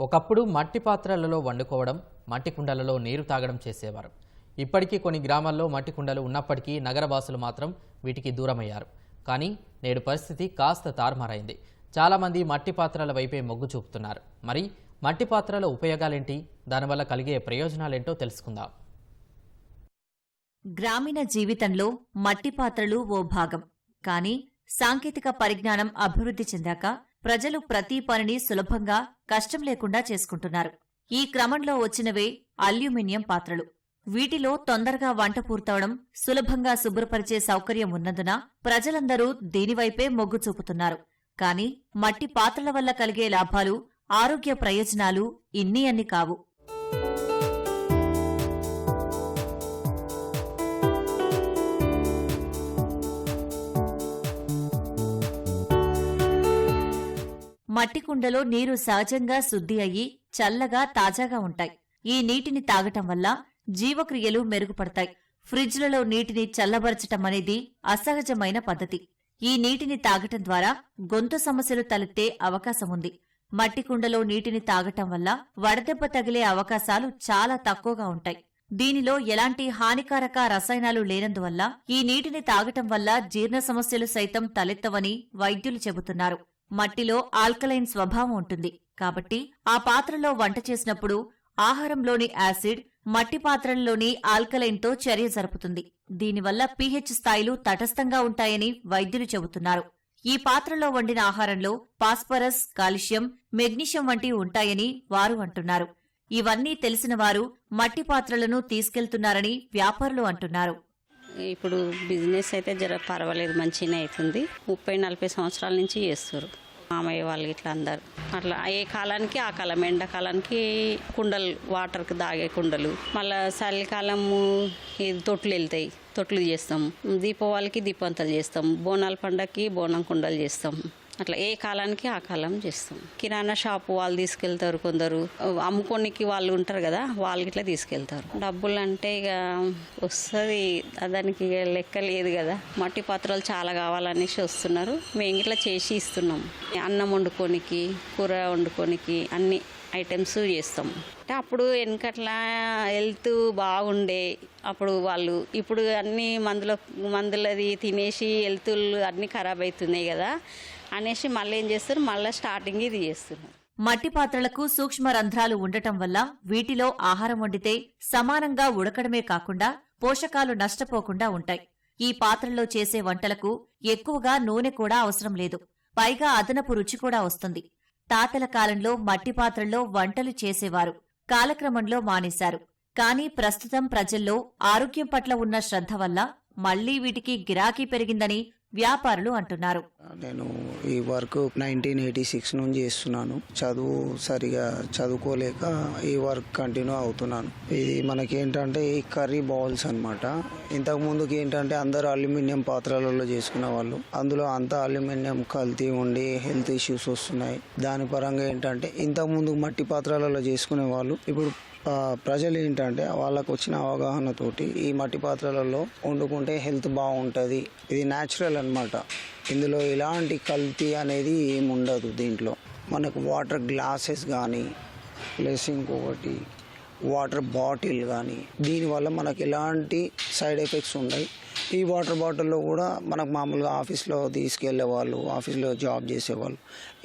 ఒకప్పుడు మట్టి పాత్రలలో వండుకోవడం మట్టి కుండలలో నీరు తాగడం చేసేవారు. ఇప్పటికీ కొన్ని గ్రామాల్లో మట్టి కుండలు ఉన్నప్పటికీ నగరవాసులు మాత్రం వీటికి దూరమయ్యారు. కానీ నేడు పరిస్థితి కాస్త తారుమారైంది. చాలామంది మట్టి పాత్రల వైపే మొగ్గు చూపుతున్నారు. మరి మట్టి పాత్రల ఉపయోగాలేంటి? దానివల్ల కలిగే ప్రయోజనాలేంటో తెలుసుకుందాం. గ్రామీణ జీవితంలో మట్టి పాత్రలు ఓ భాగం. కానీ సాంకేతిక పరిజ్ఞానం అభివృద్ధి చెందాక ప్రజలు ప్రతి పనిని సులభంగా కష్టం లేకుండా చేసుకుంటున్నారు. ఈ క్రమంలో వచ్చినవే అల్యూమినియం పాత్రలు. వీటిలో తొందరగా వంట పూర్తవడం సులభంగా శుభ్రపరిచే సౌకర్యం ఉన్నందున ప్రజలందరూ దీనివైపే మొగ్గు చూపుతున్నారు. కానీ మట్టి పాత్రల వల్ల కలిగే లాభాలు ఆరోగ్య ప్రయోజనాలు ఇన్ని అన్ని కావు. మట్టి కుండలో నీరు సహజంగా శుద్ధి అయ్యి చల్లగా తాజాగా ఉంటాయి. ఈ నీటిని తాగటం వల్ల జీవక్రియలు మెరుగుపడతాయి. ఫ్రిడ్జ్లలో నీటిని చల్లబరచటం అనేది అసహజమైన పద్ధతి. ఈ నీటిని తాగటం ద్వారా గొంతు సమస్యలు తలెత్తే అవకాశముంది మట్టి కుండలో నీటిని తాగటం వల్ల వడదెబ్బ తగిలే అవకాశాలు చాలా తక్కువగా ఉంటాయి. దీనిలో ఎలాంటి హానికారక రసాయనాలు లేనందువల్ల ఈ నీటిని తాగటం వల్ల జీర్ణ సమస్యలు సైతం తలెత్తవని వైద్యులు చెబుతున్నారు. మట్టిలో ఆల్కలైన్ స్వభావం ఉంటుంది. కాబట్టి ఆ పాత్రలో వంట చేసినప్పుడు ఆహారంలోని యాసిడ్ మట్టి పాత్రల్లోని ఆల్కలైన్తో చర్య జరుపుతుంది. దీనివల్ల పీహెచ్ స్థాయిలు తటస్థంగా ఉంటాయని వైద్యులు చెబుతున్నారు. ఈ పాత్రలో వండిన ఆహారంలో పాస్పరస్ కాల్షియం మెగ్నీషియం వంటివి ఉంటాయని వారు అంటున్నారు. ఇవన్నీ తెలిసిన వారు మట్టి పాత్రలను తీసుకెళ్తున్నారని వ్యాపారులు అంటున్నారు. ఇప్పుడు బిజినెస్ అయితే జర పర్వాలేదు మంచిగానే అవుతుంది ముప్పై నలభై సంవత్సరాల నుంచి చేస్తారు మామయ్య వాళ్ళు ఇట్లా అందరు. అట్లా ఏ కాలానికి ఆ కాలం. ఎండాకాలానికి కుండలు వాటర్కి దాగే కుండలు. మళ్ళీ చలికాలము ఇది తొట్లు వెళ్తాయి. తొట్లు చేస్తాం. దీపావళికి దీపంతలు చేస్తాం. బోనాల పండగకి బోనం కుండలు చేస్తాం. అట్లా ఏ కాలానికి ఆ కాలం చేస్తాం. కిరాణా షాపు వాళ్ళు తీసుకెళ్తారు కొందరు. అమ్ముకోనికి వాళ్ళు ఉంటారు కదా వాళ్ళు ఇట్లా తీసుకెళ్తారు. డబ్బులు అంటే ఇక వస్తుంది దానికి ఇక లెక్క లేదు కదా. మట్టి పాత్రలు చాలా కావాలనేసి వస్తున్నారు. మేము ఇట్లా చేసి ఇస్తున్నాం. అన్నం వండుకోనికి కూర వండుకోనికి అన్ని ఐటమ్స్ చేస్తాం. అంటే అప్పుడు వెనకట్లా హెల్త్ బాగుండే. అప్పుడు వాళ్ళు ఇప్పుడు అన్ని మందుల మందులది తినేసి హెల్త్ అన్నీ ఖరాబ్ అవుతున్నాయి కదా. అనేసి మళ్ళీ ఏం చేస్తారు? మళ్ళీ స్టార్టింగ్ ఇది చేస్తున్నారు మట్టి పాత్రలకు సూక్ష్మ రంధ్రాలు ఉండటం వల్ల వీటిలో ఆహారం వండితే సమానంగా ఉడకడమే కాకుండా పోషకాలు నష్టపోకుండా ఉంటాయి. ఈ పాత్రలో చేసే వంటలకు ఎక్కువగా నూనె కూడా అవసరం లేదు. పైగా అదనపు రుచి కూడా వస్తుంది. తాతల కాలంలో మట్టి పాత్రల్లో వంటలు చేసేవారు. కాలక్రమంలో మానేశారు. కానీ ప్రస్తుతం ప్రజల్లో ఆరోగ్యం పట్ల ఉన్న శ్రద్ధ వల్ల మళ్ళీ వీటికి గిరాకీ పెరిగిందని వ్యాపారులు అంటున్నారు. నేను ఈ వర్క్ నైన్టీన్ ఎయిటీ సిక్స్ నుంచి చేస్తున్నాను. చదువు సరిగా చదువుకోలేక ఈ వర్క్ కంటిన్యూ అవుతున్నాను. ఇది మనకేంటంటే ఈ కర్రీ బౌల్స్ అనమాట ఇంతకు ముందుకి ఏంటంటే అందరూ అల్యూమినియం పాత్రలలో చేసుకునే వాళ్ళు. అందులో అంతా అల్యూమినియం కల్తీ ఉండి హెల్త్ ఇష్యూస్ వస్తున్నాయి. దాని పరంగా ఏంటంటే ఇంతకు ముందు మట్టి పాత్రలలో చేసుకునే వాళ్ళు. ఇప్పుడు ప్రజలు ఏంటంటే వాళ్ళకు వచ్చిన అవగాహనతోటి ఈ మట్టి పాత్రలలో వండుకుంటే హెల్త్ బాగుంటుంది. ఇది న్యాచురల్ అన్నమాట ఇందులో ఎలాంటి కల్తీ అనేది ఏముండదు దీంట్లో. మనకు వాటర్ గ్లాసెస్ కానీ ప్లస్ ఇంకొకటి వాటర్ బాటిల్ కానీ దీనివల్ల మనకు ఎలాంటి సైడ్ ఎఫెక్ట్స్ ఉన్నాయి ఈ వాటర్ బాటిల్లో కూడా మనకు మామూలుగా ఆఫీస్లో తీసుకెళ్ళే వాళ్ళు ఆఫీస్లో జాబ్ చేసేవాళ్ళు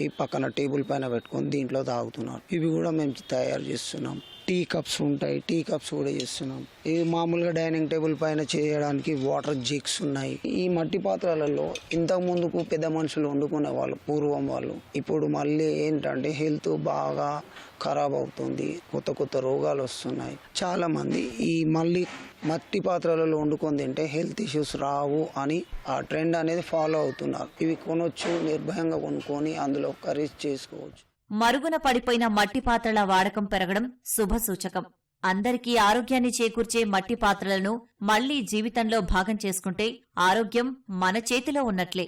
ఈ పక్కన టేబుల్ పైన పెట్టుకొని దీంట్లో తాగుతున్నారు. ఇవి కూడా మేము తయారు చేస్తున్నాం. టీ కప్స్ ఉంటాయి. టీ కప్స్ కూడా చేస్తున్నాం. ఇవి మామూలుగా డైనింగ్ టేబుల్ పైన చేయడానికి వాటర్ జిగ్స్ ఉన్నాయి. ఈ మట్టి పాత్రలలో ఇంతకు ముందుకు పెద్ద మనుషులు వండుకునే వాళ్ళు పూర్వం వాళ్ళు. ఇప్పుడు మళ్ళీ ఏంటంటే హెల్త్ బాగా ఖరాబ్ అవుతుంది. కొత్త కొత్త రోగాలు వస్తున్నాయి. చాలా మంది ఈ మళ్ళీ మట్టి పాత్రలలో వండుకొని తింటే హెల్త్ ఇష్యూస్ రావు అని ఆ ట్రెండ్ అనేది ఫాలో అవుతున్నారు. ఇవి కొనొచ్చు నిర్భయంగా కొనుక్కొని అందులో కర్రీస్ చేసుకోవచ్చు. మరుగున పడిపోయిన మట్టి పాత్రల వాడకం పెరగడం శుభసూచకం. అందరికీ ఆరోగ్యాన్ని చేకూర్చే మట్టి పాత్రలను మళ్ళీ జీవితంలో భాగం చేసుకుంటే ఆరోగ్యం మన చేతిలో ఉన్నట్లే.